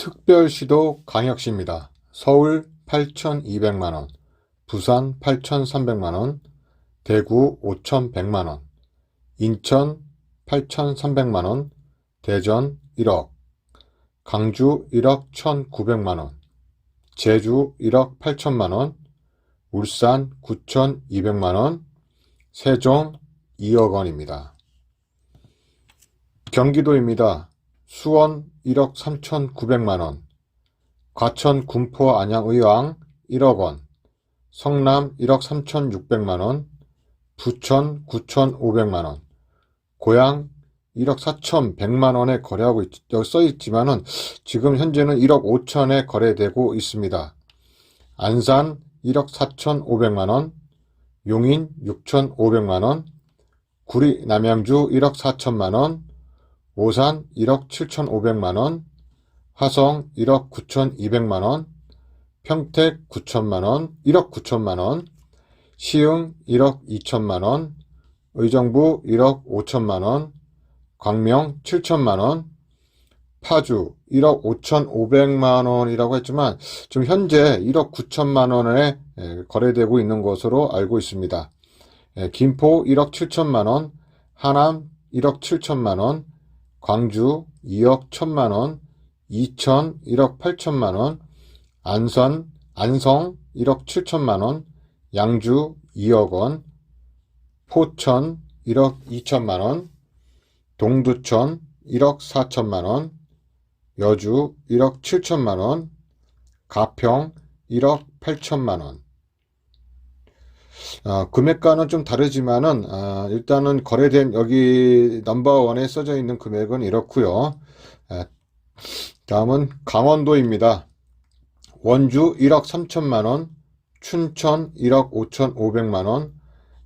특별시도 광역시입니다. 서울 8,200만원, 부산 8,300만원, 대구 5,100만원, 인천 8,300만원, 대전 1억, 강주 1억 1,900만원, 제주 1억 8천만원, 울산 9,200만원, 세종 2억 원입니다. 경기도입니다. 수원 1억 3,900만원, 과천 군포 안양 의왕 1억 원, 성남 1억 3,600만원, 부천 9,500만원, 고양 1억 4,100만원에 거래하고 있, 여기 써 있지만은 지금 현재는 1억 5천에 거래되고 있습니다. 안산 1억 4,500만원, 용인 6,500만원, 구리 남양주 1억 4천만원, 오산 1억 7,500만원, 화성 1억 9,200만원, 평택 9천만원, 1억 9천만원, 시흥 1억 2천만원, 의정부 1억 5천만원, 광명 7천만원, 파주 1억 5,500만 원이라고 했지만 지금 현재 1억 9천만 원에 거래되고 있는 것으로 알고 있습니다. 예, 김포 1억 7천만 원, 하남 1억 7천만 원, 광주 2억 1천만 원, 이천 1억 8천만 원, 안산, 안성 1억 7천만 원, 양주 2억 원, 포천 1억 2천만 원, 동두천 1억 4천만 원, 여주 1억 7천만 원, 가평 1억 8천만 원. 아, 금액과는 좀 다르지만은 아, 일단은 거래된 여기 넘버원에 써져 있는 금액은 이렇고요. 아, 다음은 강원도입니다. 원주 1억 3천만 원, 춘천 1억 5천 5백만 원,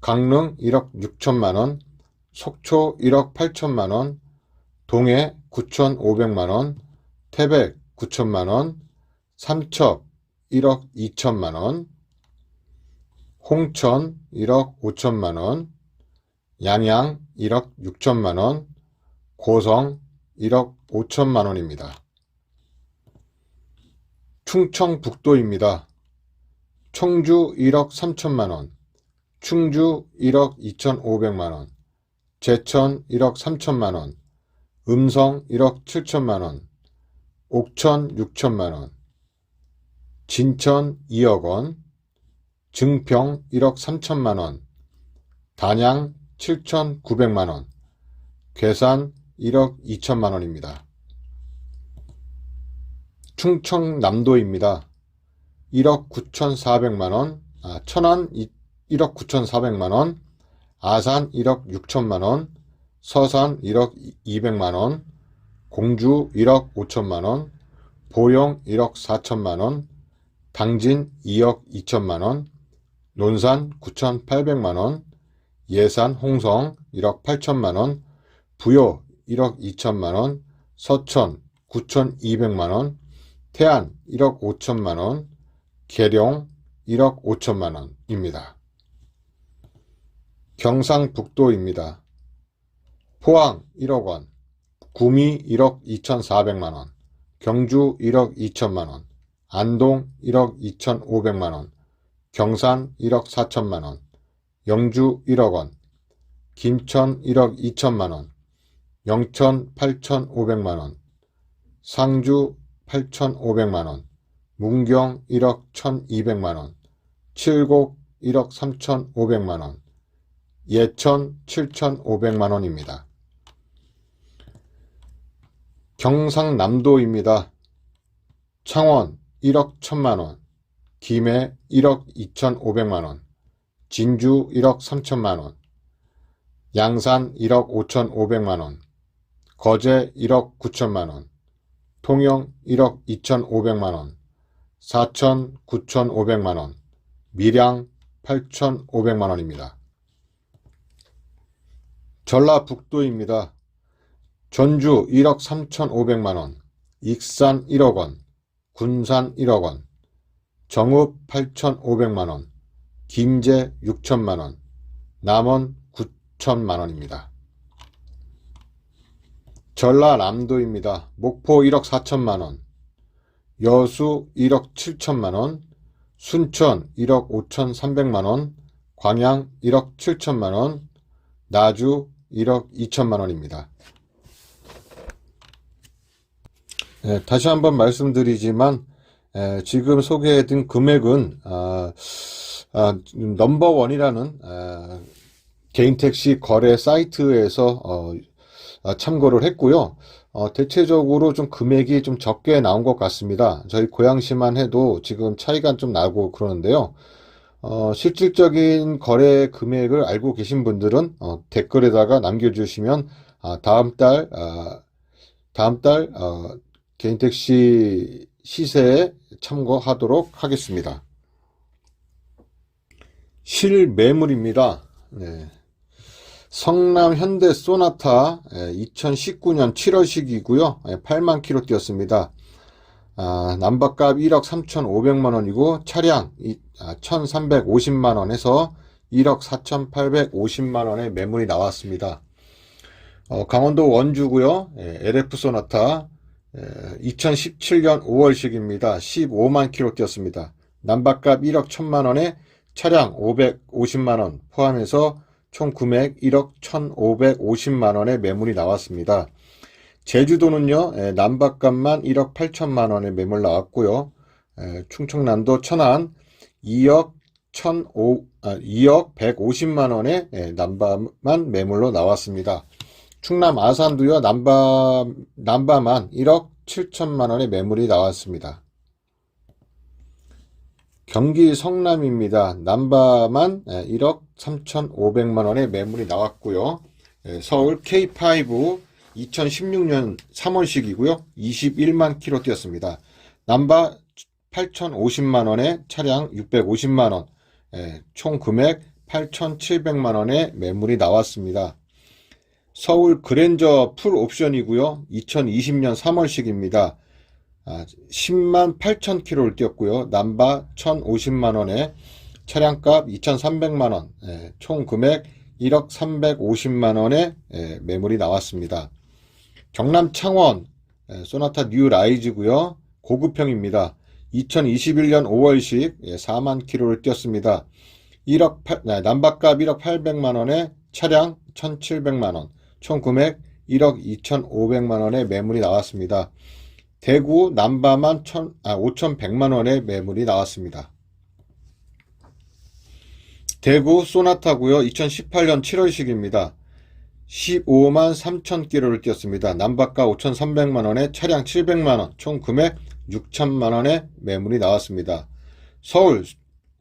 강릉 1억 6천만 원, 속초 1억 8천만 원, 동해 9천5백만 원, 태백 9천만 원, 삼척 1억 2천만 원, 홍천 1억 5천만 원, 양양 1억 6천만 원, 고성 1억 5천만 원입니다. 충청북도입니다. 청주 1억 3천만 원, 충주 1억 2천5백만 원, 제천 1억 3천만 원, 음성 1억 7천만 원, 옥천 6천만 원, 진천 2억 원, 증평 1억 3천만 원, 단양 7천9백만 원, 괴산 1억 2천만 원입니다. 충청남도입니다. 1억 9천4백만 원, 아, 천안 1억 9천4백만 원, 아산 1억 6천만 원, 서산 1억 2백만 원, 공주 1억 5천만 원, 보령 1억 4천만 원, 당진 2억 2천만 원, 논산 9,800만 원, 예산 홍성 1억 8천만 원, 부여 1억 2천만 원, 서천 9,200만 원, 태안 1억 5천만 원, 계룡 1억 5천만 원입니다. 경상북도입니다. 포항 1억 원, 구미 1억 2,400만 원, 경주 1억 2천만 원, 안동 1억 2,500만 원, 경산 1억 4천만 원, 영주 1억 원, 김천 1억 2천만 원, 영천 8,500만 원, 상주 8,500만 원, 문경 1억 1,200만 원, 칠곡 1억 3,500만 원, 예천 7,500만 원입니다. 경상남도입니다. 창원 1억 1천만 원, 김해 1억 2,500만 원, 진주 1억 3천만 원, 양산 1억 5,500만 원, 거제 1억 9천만 원, 통영 1억 2,500만 원, 사천 9,500만 원, 밀양 8,500만 원입니다. 전라북도입니다. 전주 1억 3,500만 원, 익산 1억 원, 군산 1억 원, 정읍 8,500만 원, 김제 6천만 원, 남원 9천만 원입니다. 전라남도입니다. 목포 1억 4천만 원, 여수 1억 7천만 원, 순천 1억 5천 3백만 원, 광양 1억 7천만 원, 나주 1억 2천만 원입니다. 예, 다시 한번 말씀드리지만 에, 지금 소개해드린 금액은 아, 아, 넘버원이라는 아, 개인 택시 거래 사이트에서 어, 아, 참고를 했고요. 어, 대체적으로 좀 금액이 좀 적게 나온 것 같습니다. 저희 고양시만 해도 지금 차이가 좀 나고 그러는데요. 어, 실질적인 거래 금액을 알고 계신 분들은 어, 댓글에다가 남겨주시면 아, 다음 달 아, 다음 달 어, 개인 택시 시세에 참고하도록 하겠습니다. 실매물입니다. 네. 성남 현대 소나타 2019년 7월식이고요. 8만 킬로 뛰었습니다. 아, 남바값 1억 3,500만 원이고 차량 1,350만 원에서 1억 4,850만 원의 매물이 나왔습니다. 어, 강원도 원주고요. 예, LF 소나타 2017년 5월식입니다. 15만 킬로 뛰었습니다. 남바값 1억 1천만 원에 차량 550만 원 포함해서 총 금액 1억 1,550만 원의 매물이 나왔습니다. 제주도는요, 에, 남바값만 1억 8천만 원의 매물 나왔고요. 에, 충청남도 천안 2억 1,005, 아, 2억 150만 원의 에, 남바만 매물로 나왔습니다. 충남 아산도요, 남바, 남바만 1억 7천만 원의 매물이 나왔습니다. 경기 성남입니다. 남바만 1억 3,500만 원의 매물이 나왔고요. 예, 서울 K5 2016년 3월식이고요. 21만 킬로 뛰었습니다. 남바 8,050만 원에 차량 650만 원, 예, 총 금액 8,700만 원의 매물이 나왔습니다. 서울 그랜저 풀 옵션이고요. 2020년 3월식입니다. 10만 8천 킬로를 뛰었고요. 남바 1,050만 원에 차량값 2,300만 원, 예, 총 금액 1억 350만 원의 예, 매물이 나왔습니다. 경남 창원 예, 소나타 뉴 라이즈고요. 고급형입니다. 2021년 5월식 4만 킬로를 뛰었습니다. 1억 8, 남바값 1억 800만 원에 차량 1,700만 원, 총 금액 1억 2,500만 원의 매물이 나왔습니다. 대구 남바만 1 아, 5,100만 원의 매물이 나왔습니다. 대구 소나타고요. 2018년 7월식입니다. 15만 3천 킬로를 뛰었습니다. 남바가 5,300만 원에 차량 700만 원, 총 금액 6천만 원의 매물이 나왔습니다. 서울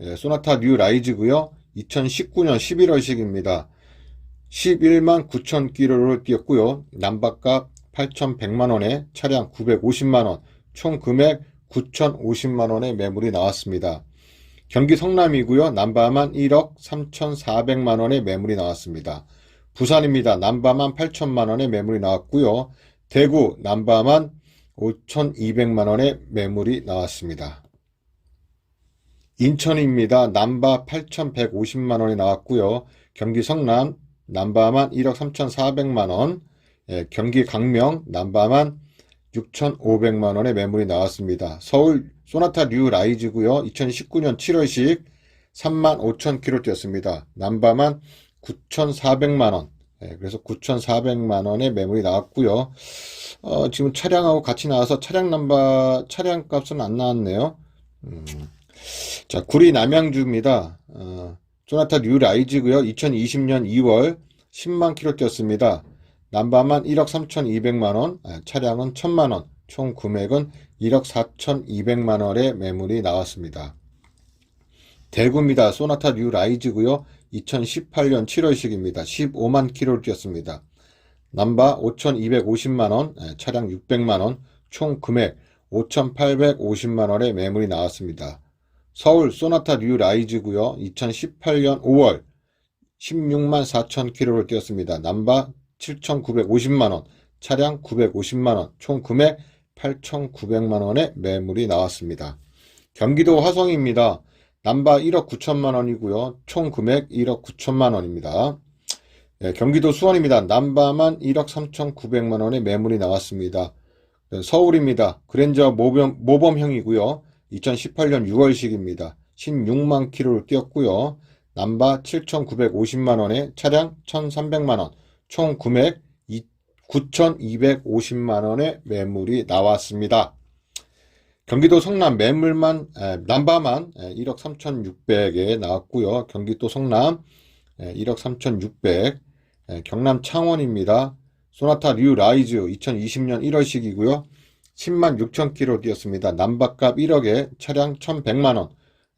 예, 소나타 뉴 라이즈고요. 2019년 11월식입니다. 11만 9천 킬로를 뛰었고요. 남바값 8,100만 원에 차량 950만 원, 총 금액 9,050만 원의 매물이 나왔습니다. 경기 성남이고요. 남바만 1억 3,400만 원의 매물이 나왔습니다. 부산입니다. 남바만 8천만 원의 매물이 나왔고요. 대구 남바만 5,200만 원의 매물이 나왔습니다. 인천입니다. 남바 8,150만 원이 나왔고요. 경기 성남 남바만 1억 3,400만 원, 예, 경기 강명 남바만 6,500만 원의 매물이 나왔습니다. 서울 소나타 뉴 라이즈고요. 2019년 7월식 3만 5천 킬로 뛰었습니다. 남바만 9,400만 원. 예, 그래서 9,400만 원의 매물이 나왔고요. 어, 지금 차량하고 같이 나와서 차량 남바 차량 값은 안 나왔네요. 음. 자, 구리 남양주입니다. 어, 소나타 뉴 라이즈고요. 2020년 2월 10만 킬로 뛰었습니다. 남바만 1억 3,200만원, 아, 차량은 1,000만원, 총 금액은 1억 4,200만 원의 매물이 나왔습니다. 대구입니다. 소나타 뉴 라이즈고요. 2018년 7월식입니다. 15만 킬로를 뛰었습니다. 남바 5,250만 원, 아, 차량 600만 원, 총 금액 5,850만 원의 매물이 나왔습니다. 서울 소나타 뉴 라이즈고요. 2018년 5월 16만 4천 킬로를 뛰었습니다. 남바 7,950만원, 차량 950만원, 총 금액 8,900만원의 매물이 나왔습니다. 경기도 화성입니다. 남바 1억 9천만원이고요. 총 금액 1억 9천만원입니다. 네, 경기도 수원입니다. 남바만 1억 3,900만원의 매물이 나왔습니다. 네, 서울입니다. 그랜저 모범, 모범형이고요. 2018년 6월식입니다. 16만 킬로를 뛰었고요. 남바 7,950만 원에 차량 1,300만 원, 총 금액 9,250만 원의 매물이 나왔습니다. 경기도 성남 매물만 에, 남바만 에, 1억 3,600에 나왔고요. 경기도 성남 에, 1억 3,600, 에, 경남 창원입니다. 소나타 류 라이즈 2020년 1월식이고요. 10만 6천 킬로 뛰었습니다. 남바값 1억에 차량 1,100만 원,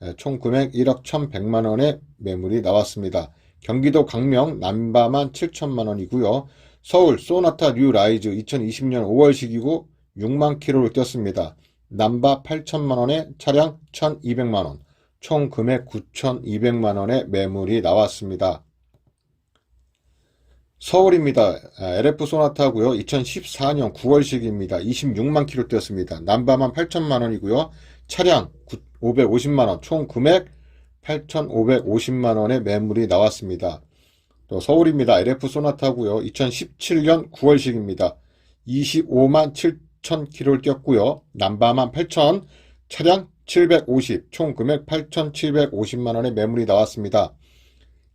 에, 총 금액 1억 1,100만 원의 매물이 나왔습니다. 경기도 강명 남바만 7천만 원이고요. 서울 소나타 류 라이즈 2020년 5월식이고 6만 킬로를 뛰었습니다. 남바 8천만 원에 차량 1,200만 원, 총 금액 9,200만 원의 매물이 나왔습니다. 서울입니다. 아, LF 소나타고요. 2014년 9월식입니다. 26만 킬로 뛰었습니다. 남바만 8천만 원이고요. 차량 550만 원, 총 금액 8,550만 원의 매물이 나왔습니다. 또 서울입니다. LF 소나타고요. 2017년 9월식입니다. 25만 7천 킬로를 뛰었고요. 남바만 8천, 차량 750, 총 금액 8,750만 원의 매물이 나왔습니다.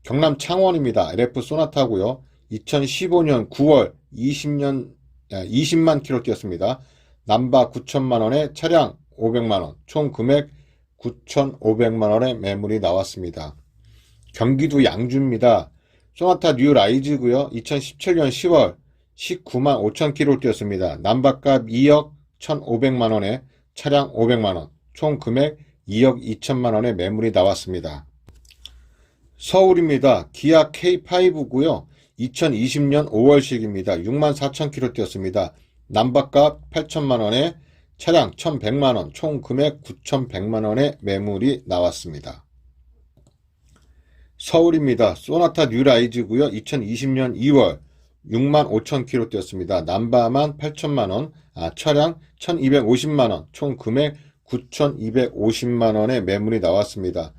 경남 창원입니다. LF 소나타고요. 2015년 9월 20년 20만 킬로 뛰었습니다. 남바 9천만 원에 차량 500만 원, 총 금액 9,500만 원의 매물이 나왔습니다. 경기도 양주입니다. 소나타 뉴 라이즈고요. 2017년 10월 19만 5천 킬로 뛰었습니다. 남바값 2억 1,500만 원에 차량 500만 원, 총 금액 2억 2천만 원의 매물이 나왔습니다. 서울입니다. 기아 K5고요. 2020년 5월식입니다. 6만 4천 킬로 뛰었습니다. 남바값 8천만 원에 차량 1,100만 원, 총 금액 9,100만 원의 매물이 나왔습니다. 서울입니다. 소나타 뉴라이즈고요. 2020년 2월 6만 5천 킬로 뛰었습니다. 남바만 8천만 원, 아, 차량 1,250만 원, 총 금액 9,250만 원의 매물이 나왔습니다.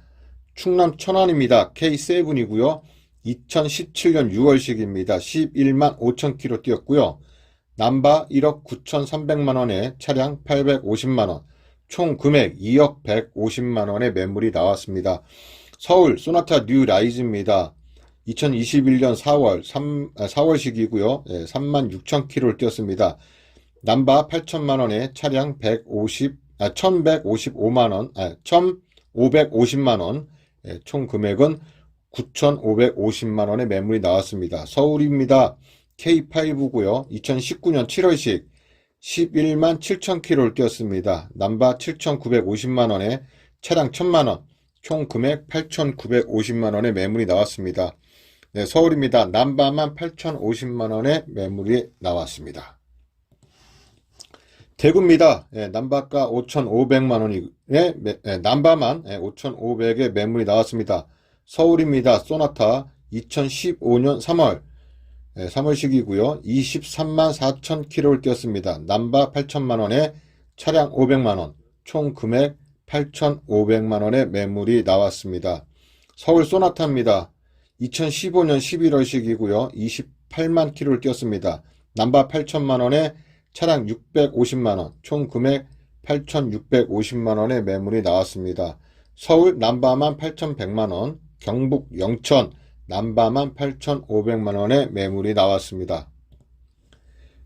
충남 천안입니다. K7이고요. 2017년 6월식입니다. 11만 5천 킬로 뛰었고요. 남바 1억 9,300만 원에 차량 850만 원, 총 금액 2억 150만 원의 매물이 나왔습니다. 서울 소나타 뉴 라이즈입니다. 2021년 4월 3, 4월식이고요. 예, 3만 6천 킬로를 뛰었습니다. 남바 8천만 원에 차량 150, 아, 1,155만 원, 아, 1,550만 원, 예, 총 금액은 9,550만 원의 매물이 나왔습니다. 서울입니다. K5고요. 2019년 7월식 11만 7천 킬로를 뛰었습니다. 남바 7,950만 원에 차량 1,000만 원, 총 금액 8,950만 원의 매물이 나왔습니다. 네, 서울입니다. 남바만 8,050만 원의 매물이 나왔습니다. 대구입니다. 예, 남바가 5,500만 원이, 예, 예, 남바만 예, 5,500의 매물이 나왔습니다. 서울입니다. 소나타 2015년 3월, 예, 3월식이고요. 23만 4천 킬로를 뛰었습니다. 남바 8천만 원에 차량 500만 원, 총 금액 8,500만 원의 매물이 나왔습니다. 서울 소나타입니다. 2015년 11월식이고요. 28만 킬로를 뛰었습니다. 남바 8천만 원에 차량 650만 원, 총 금액 8,650만 원의 매물이 나왔습니다. 서울 남바만 8,100만 원, 경북 영천 남바만 8,500만 원의 매물이 나왔습니다.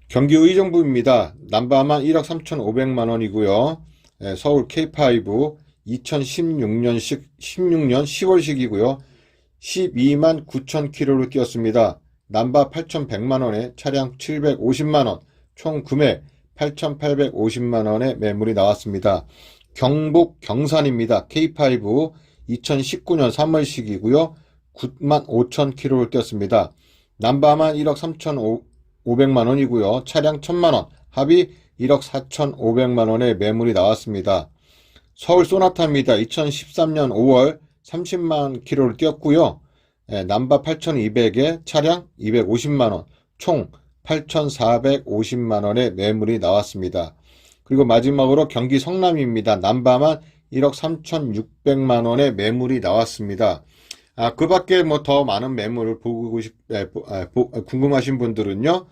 경기 의정부입니다. 남바만 1억 3,500만 원이고요. 예, 서울 K5 2016년식 16년 10월식이고요. 12만 9천 킬로를 뛰었습니다. 남바 8,100만 원에 차량 750만 원, 총 금액 8,850만 원의 매물이 나왔습니다. 경북 경산입니다. K5 2019년 3월식이고요. 9만 5천 킬로를 뛰었습니다. 남바만 1억 3,500만 원이고요. 차량 1,000만 원, 합의 1억 4,500만 원의 매물이 나왔습니다. 서울 소나타입니다. 2013년 5월 30만 킬로를 뛰었고요. 예, 남바 8,200에 차량 250만 원, 총 8,450만 원의 매물이 나왔습니다. 그리고 마지막으로 경기 성남입니다. 남바만 1억 3,600만 원의 매물이 나왔습니다. 아, 그 밖에 뭐 더 많은 매물을 보고 싶, 에, 보, 아, 보, 궁금하신 분들은요,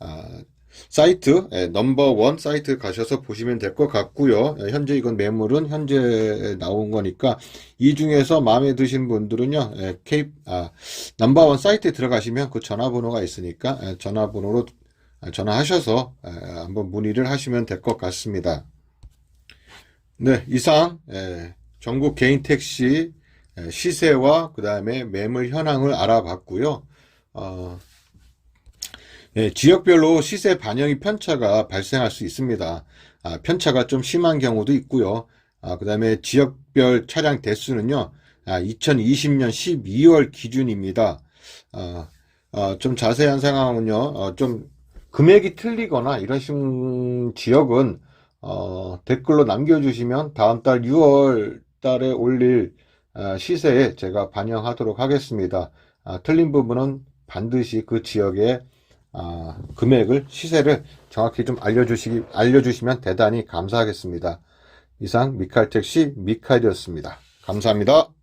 아, 사이트, 예, 넘버원 사이트 가셔서 보시면 될 것 같고요. 예, 현재 이건 매물은 현재 나온 거니까 이 중에서 마음에 드시는 분들은요, 예, K, 아, 넘버원 사이트에 들어가시면 그 전화번호가 있으니까 예, 전화번호로 아, 전화하셔서 예, 한번 문의를 하시면 될 것 같습니다. 네, 이상 예, 전국 개인 택시 예, 시세와 그 다음에 매물 현황을 알아봤고요. 어, 예, 지역별로 시세 반영이 편차가 발생할 수 있습니다. 아, 편차가 좀 심한 경우도 있고요. 아, 그 다음에 지역별 차량 대수는요, 아, 2020년 12월 기준입니다. 아, 어, 좀 자세한 상황은요, 어, 좀 금액이 틀리거나 이러신 지역은 어, 댓글로 남겨주시면 다음 달 6월 달에 올릴 아, 시세에 제가 반영하도록 하겠습니다. 아, 틀린 부분은 반드시 그 지역에 아, 금액을, 시세를 정확히 좀 알려주시기, 알려주시면 대단히 감사하겠습니다. 이상 미칼 택시 미칼이었습니다. 감사합니다.